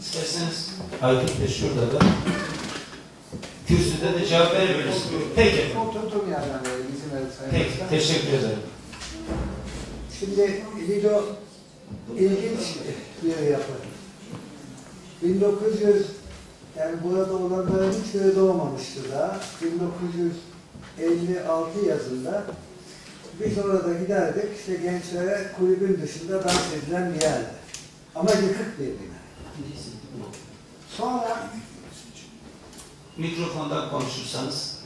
İsterseniz Aykut Bey şurada da. Kürsüde de cevap verebilirsiniz. Peki. Oturduğum yerden verin izin verin Sayın Peki. Başkan. Teşekkür ederim. Şimdi Lido ilginç bir yapı. 1900 yani burada olanların hiçbiri doğmamıştı daha. 1956 yazında biz orada giderdik işte gençlere kulübün dışında dans edilen bir yerdi. Ama yıkık bir bina. Sonra Mikrofondan konuşursanız.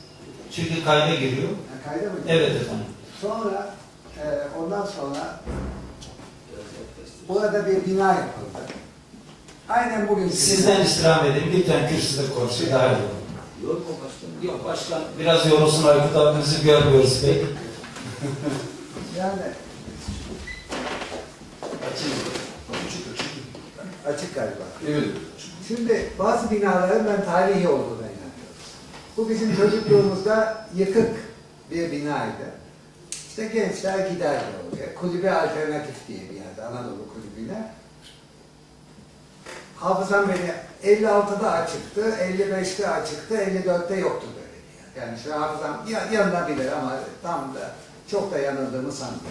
Çünkü kayda giriyor. Ha, kayda mı? Evet efendim. Sonra e, ondan sonra burada bir bina yapıldı. Aynen bugün Sizden istirham edeyim. Lütfen kürsüde konuşun. Daha iyi olur. Yok mu başkanım? Yok başkan. Biraz yorulsun Aykut abimizi görmüyoruz pek. Yani Açın. Açık galiba. Evet. Şimdi bazı binaların ben tarihi olduğuna inanıyorum. Bu bizim çocukluğumuzda yıkık bir binaydı. İşte gençler giderdi oraya. Kulübe alternatif diye bir yerde, Anadolu kulübüne. Hafızam beni 56'da açıktı, 55'te açıktı, 54'te yoktu böyle bir yer. Yani şu hafızam ya, yanılabilir ama tam da çok da yanıldığımı sanmıyorum.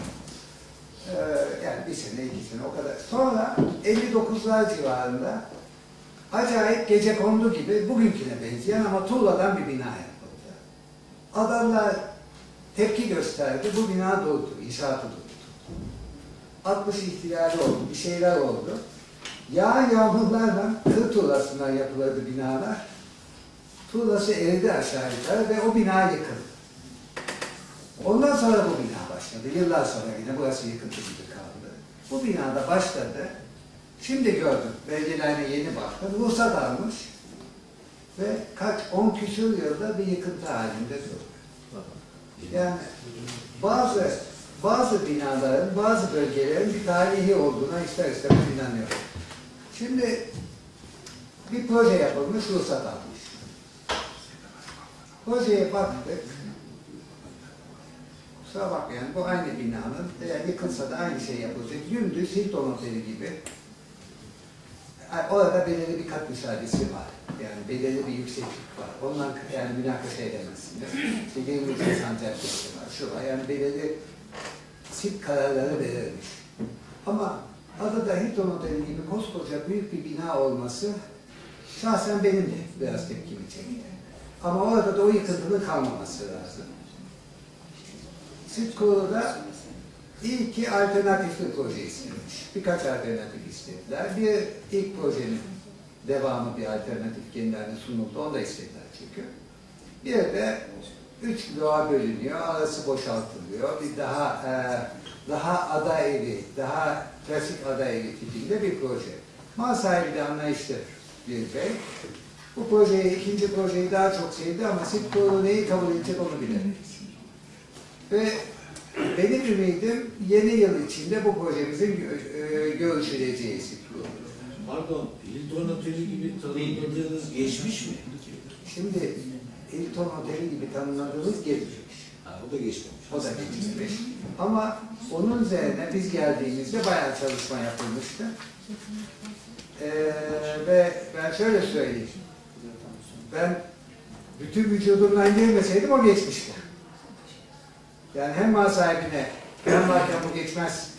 Ee, yani bir sene, iki sene o kadar. Sonra 59'lar civarında acayip gece kondu gibi bugünküne benzeyen ama tuğladan bir bina yapıldı. Adamlar tepki gösterdi. Bu bina durdu. inşaatı durdu. 60 ihtilali oldu. Bir şeyler oldu. Yağan yağmurlarla kır tuğlasından yapılırdı binalar. Tuğlası eridi aşağı yukarı ve o bina yıkıldı. Ondan sonra bu bina başladı. Yıllar sonra yine burası yıkıntı gibi kaldı. Bu binada başladı. Şimdi gördüm. Belgelerine yeni baktım. Ruhsat almış. Ve kaç, on küsur yılda bir yıkıntı halinde duruyor. Yani bazı bazı binaların, bazı bölgelerin bir tarihi olduğuna ister istemez inanıyorum. Şimdi bir proje yapılmış, ruhsat almış. Projeye baktık. Kusura bakmayın, bu aynı binanın, eğer yıkılsa da aynı şey yapılacak. Dümdüz Hilton Oteli gibi. Orada belirli bir kat müsaadesi var. Yani belirli bir yükseklik var. Ondan yani münakaşa edemezsiniz. İşte 20 santimetre var, şu var. Yani belirli sit kararları verilmiş. Ama adada Hilton Oteli gibi koskoca büyük bir bina olması şahsen benim de biraz tepkimi çekti. Ama orada da o yıkıntının kalmaması lazım. Sit kuruluda iyi ki alternatif bir proje istemiş. Birkaç alternatif istediler. Bir ilk projenin devamı bir alternatif kendilerine sunuldu. Onu da istediler çünkü. Bir de üç bloğa bölünüyor. Arası boşaltılıyor. Bir daha e, daha ada evi, daha klasik ada evi tipinde bir proje. Mal sahibi de anlayışlı bir bey. Bu projeyi, ikinci projeyi daha çok sevdi ama Sitkoğlu neyi kabul edecek onu bilemeyiz. Ve benim ümidim yeni yıl içinde bu projemizin e, görüşüleceği Sitkoğlu. Pardon, Hilton Oteli gibi tanımladığınız geçmiş mi? Şimdi Hilton Oteli gibi tanımladığımız geçmiş. Ha, o da geçmemiş. O da geçmiş. Ama onun üzerine biz geldiğimizde bayağı çalışma yapılmıştı. Ee, ve ben şöyle söyleyeyim. Ben bütün vücudumdan girmeseydim o geçmişti. Yani hem mal sahibine ben varken bu geçmez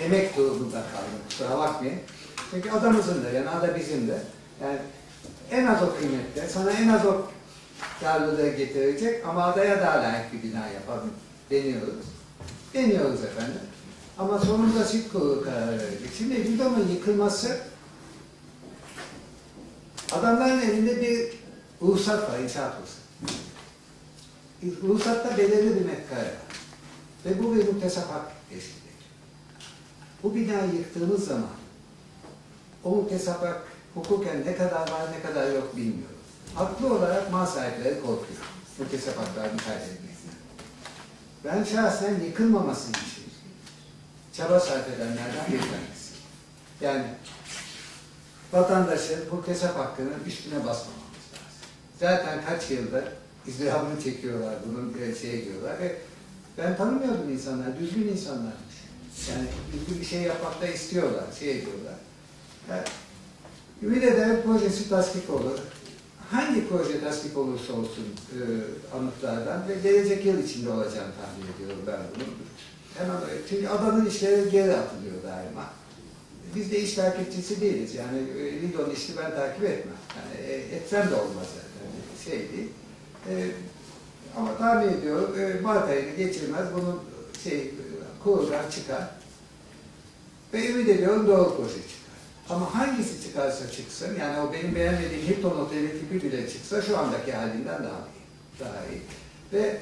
demek durumunda kaldım. Kusura bakmayın. Çünkü adamızın da yani ada bizim de. Yani en az o kıymetli, sana en az o karlılığı getirecek ama adaya daha layık bir bina yapalım deniyoruz. Deniyoruz efendim. Ama sonunda sit kurulu karar verdik. Şimdi Lido'nun yıkılması adamların elinde bir ruhsat var, inşaat ruhsatı. Ruhsatta belirli bir mekkare var. Ve bu bir muhtesap hak teşkil. Bu binayı yıktığınız zaman o muhtesap hak hukuken ne kadar var ne kadar yok bilmiyorum. Haklı olarak mal sahipleri korkuyor. Muhtesap haklarını kaybetmekten. Ben şahsen yıkılmaması için çaba sarf edenlerden bir tanesi. Yani vatandaşın muhtesap hakkının üstüne basmamamız lazım. Zaten kaç yıldır izdihamını çekiyorlar, bunun bir şey diyorlar ve ben tanımıyordum insanlar, düzgün insanlarmış. Yani düzgün bir şey yapmakta istiyorlar, şey diyorlar. Yani Ümit ederim projesi tasdik olur. Hangi proje tasdik olursa olsun e, anıtlardan ve gelecek yıl içinde olacağını tahmin ediyorum ben bunu. Hemen öyle. Çünkü adanın işleri geri atılıyor daima. Biz de iş takipçisi değiliz. Yani e, Lidl'ın işini ben takip etmem. Yani e, etsem de olmaz zaten. Şey değil. E, ama tahmin ediyorum e, Mart ayını geçirmez. Bunun şey kuruldan çıkar. Ve ümit ediyorum doğru proje çıkar. Ama hangisi çıkarsa çıksın, yani o benim beğenmediğim Hilton Oteli tipi bile çıksa şu andaki halinden daha iyi. Daha iyi. Ve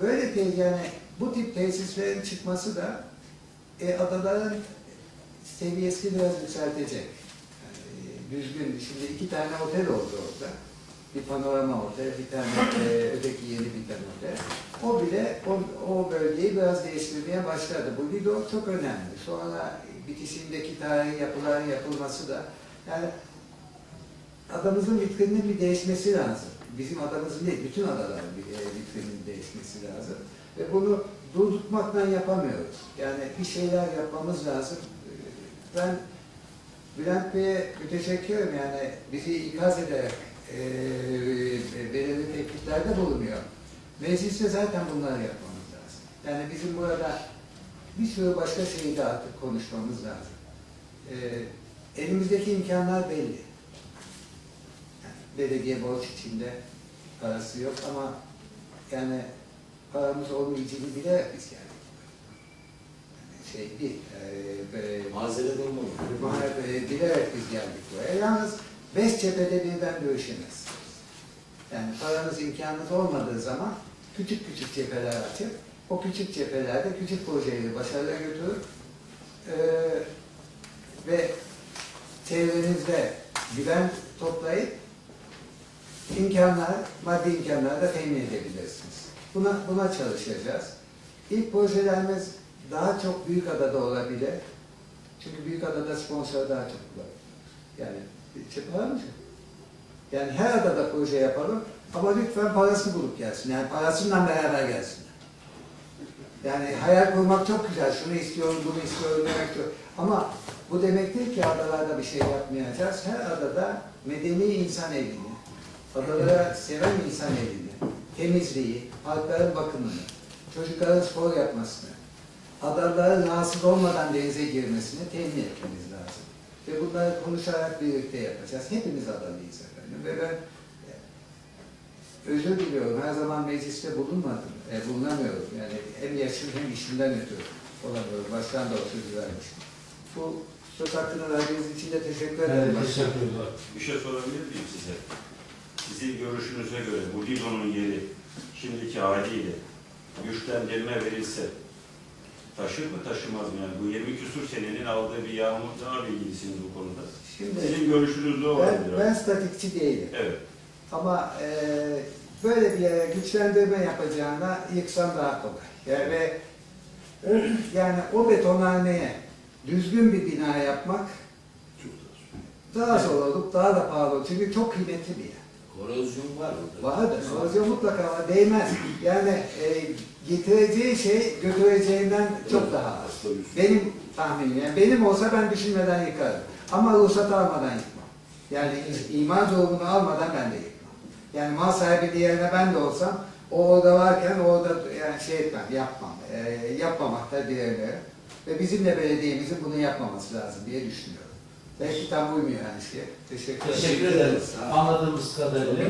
böyle bir yani bu tip tesislerin çıkması da e, adaların seviyesini biraz yükseltecek. Yani, e, düzgün, şimdi iki tane otel oldu orada. Bir panorama otel, bir tane e, öteki yeni bir tane otel. O bile o, o bölgeyi biraz değiştirmeye başladı. Bu Lido çok önemli. Sonra bitişindeki tarihi yapıların yapılması da yani adamızın vitrininin bir değişmesi lazım. Bizim adamızın değil, bütün adaların bir e, vitrinin değişmesi lazım. Ve bunu durdurtmakla yapamıyoruz. Yani bir şeyler yapmamız lazım. Ben Bülent Bey'e müteşekkirim yani bizi ikaz ederek e, belirli tekliflerde bulunuyor. Mecliste zaten bunları yapmamız lazım. Yani bizim burada bir sürü başka şeyi de artık konuşmamız lazım. Ee, elimizdeki imkanlar belli. Yani belediye borç içinde parası yok ama yani paramız olmayacağını bile biz. Yani şey değil, e, e, Mazeret olmalı. E, bilerek biz geldik buraya. Yalnız beş cephede birden dövüşemez. Yani paranız imkanınız olmadığı zaman küçük küçük cepheler açıp o küçük cephelerde küçük projeleri başarıya götürüp e, ve çevrenizde güven toplayıp imkanlar, maddi imkanlar da temin edebilirsiniz. Buna, buna çalışacağız. İlk projelerimiz daha çok büyük adada olabilir. Çünkü büyük adada sponsor daha çok bulabilir. Yani var mı? Yani her adada proje yapalım ama lütfen parası bulup gelsin. Yani parasından beraber gelsin. Yani hayal kurmak çok güzel. Şunu istiyorum, bunu istiyorum demek çok. Ama bu demek değil ki adalarda bir şey yapmayacağız. Her adada medeni insan elini, adalara seven insan elini, temizliği, parkların bakımını, çocukların spor yapmasını, adaların rahatsız olmadan denize girmesini temin etmemiz lazım. Ve bunları konuşarak birlikte yapacağız. Hepimiz adalıyız efendim. Ve ben e, özür diliyorum. Her zaman mecliste bulunmadım. E, bulunamıyorum. Yani hem yaşım hem işimden ötürü olamıyorum. Başkan da o sözü vermiştim. Bu söz hakkını verdiğiniz için de teşekkür ederim. Evet, teşekkürler. Bir şey sorabilir miyim size? Sizin görüşünüze göre bu Lido'nun yeri şimdiki haliyle güçlendirme verilse taşır mı taşımaz mı? Yani bu 20 küsur senenin aldığı bir yağmurla bilgilisiniz bu konuda. Şimdi Sizin görüşünüz ne ben, olabilir? ben statikçi değilim. Evet. Ama e, böyle bir yere güçlendirme yapacağına yıksan daha kolay. Yani, ve, yani o betonhaneye düzgün bir bina yapmak daha zor olup daha da pahalı. Çünkü çok kıymetli bir yer. Korozyon var orada. Vardır. Korozyon mutlaka var. Değmez. Yani e, getireceği şey götüreceğinden çok daha az. Benim tahminim. Yani benim olsa ben düşünmeden yıkarım. Ama ruhsat almadan yıkmam. Yani imar durumunu almadan ben de yıkmam. Yani mal sahibi diğerine ben de olsam o orada varken orada yani şey etmem, yapmam. E, yapmamakta diğerleri. Ve bizim de belediyemizin bunu yapmaması lazım diye düşünüyorum. Belki tam uymuyor yani şey. Teşekkür ederim. Teşekkür ederiz. Anladığımız kadarıyla